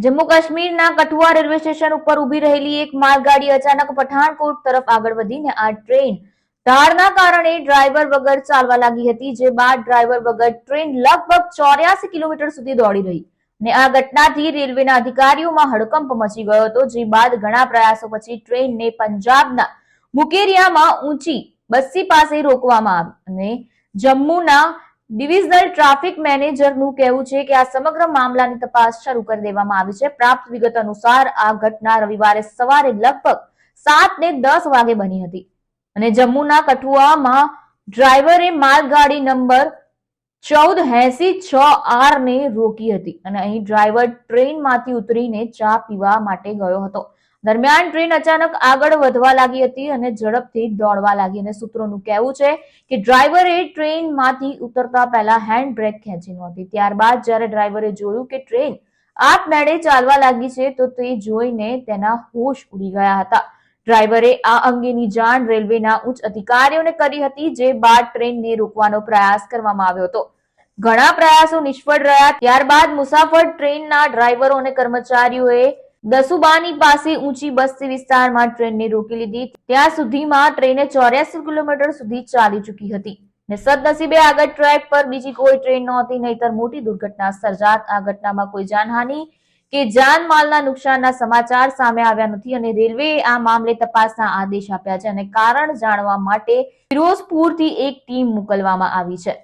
જમ્મુ કાશ્મીરના Kathua railway station ઉપર ઊભી રહેલી એક માલગાડી અચાનક પઠાણકોટ તરફ આગળ વધીને આ ટ્રેન ધારના કારણે ડ્રાઈવર વગર ચાલવા લાગી હતી, જે બાદ ડ્રાઈવર વગર ટ્રેન લગભગ ચોર્યાસી કિલોમીટર સુધી દોડી રહી અને આ ઘટનાથી રેલવેના અધિકારીઓમાં હડકંપ મચી ગયો હતો, જે બાદ ઘણા પ્રયાસો પછી ટ્રેનને પંજાબના મુકેરિયામાં ઊંચી બસ્સી પાસે રોકવામાં આવી અને જમ્મુના ડિવિઝનલ ટ્રાફિક મેનેજરનું કહેવું છે કે આ સમગ્ર મામલાની તપાસ શરૂ કરી દેવામાં આવી છે. પ્રાપ્ત વિગત અનુસાર આ ઘટના રવિવારે સવારે લગભગ સાત ને દસ વાગે બની હતી. અને જમ્મુના કઠુઆમાં ડ્રાઈવરે માલગાડી નંબર ચૌદ એસી છ આર ને રોકી હતી અને અહીં ડ્રાઈવર ટ્રેનમાંથી ઉતરીને ચા પીવા માટે ગયો હતો. દરમિયાન ટ્રેન અચાનક આગળ વધવા લાગી હતી અને ઝડપથી દોડવા લાગી અને સૂત્રોનું કહેવું છે કે ડ્રાઈવરે ટ્રેનમાંથી ઉતરતા પહેલા હેન્ડ બ્રેક ખેંચી નહોતી ત્યારબાદ જ્યારે ડ્રાઈવરે જોયું કે ટ્રેન આપમેળે ચાલવા લાગી છે, તો તે જોઈને તેના હોશ ઉડી ગયા હતા. ડ્રાઈવરે આ અંગેની જાણ રેલવેના ઉચ્ચ અધિકારીઓને કરી હતી, જે બાદ ટ્રેનને રોકવાનો પ્રયાસ કરવામાં આવ્યો હતો. ઘણા પ્રયાસો નિષ્ફળ રહ્યા. ત્યારબાદ મુસાફર ટ્રેનના ડ્રાઈવરો અને કર્મચારીઓએ દસુબાની પાસે ઊંચી બસ્તી વિસ્તારમાં ટ્રેનને રોકી લીધી. ત્યાં સુધીમાં ટ્રેને ચોર્યાસી કિલોમીટર સુધી ચાલી ચૂકી હતી. ને સદનસીબે આગળ ટ્રેક પર બીજી કોઈ ટ્રેન નહોતી, નહીતર મોટી દુર્ઘટના સર્જાત. આ ઘટનામાં કોઈ જાનહાનિ કે જાનમાલના નુકસાનના સમાચાર સામે આવ્યા નથી અને રેલવેએ આ મામલે તપાસના આદેશ આપ્યા છે અને કારણ જાણવા માટે ફિરોઝપુરથી એક ટીમ મોકલવામાં આવી છે.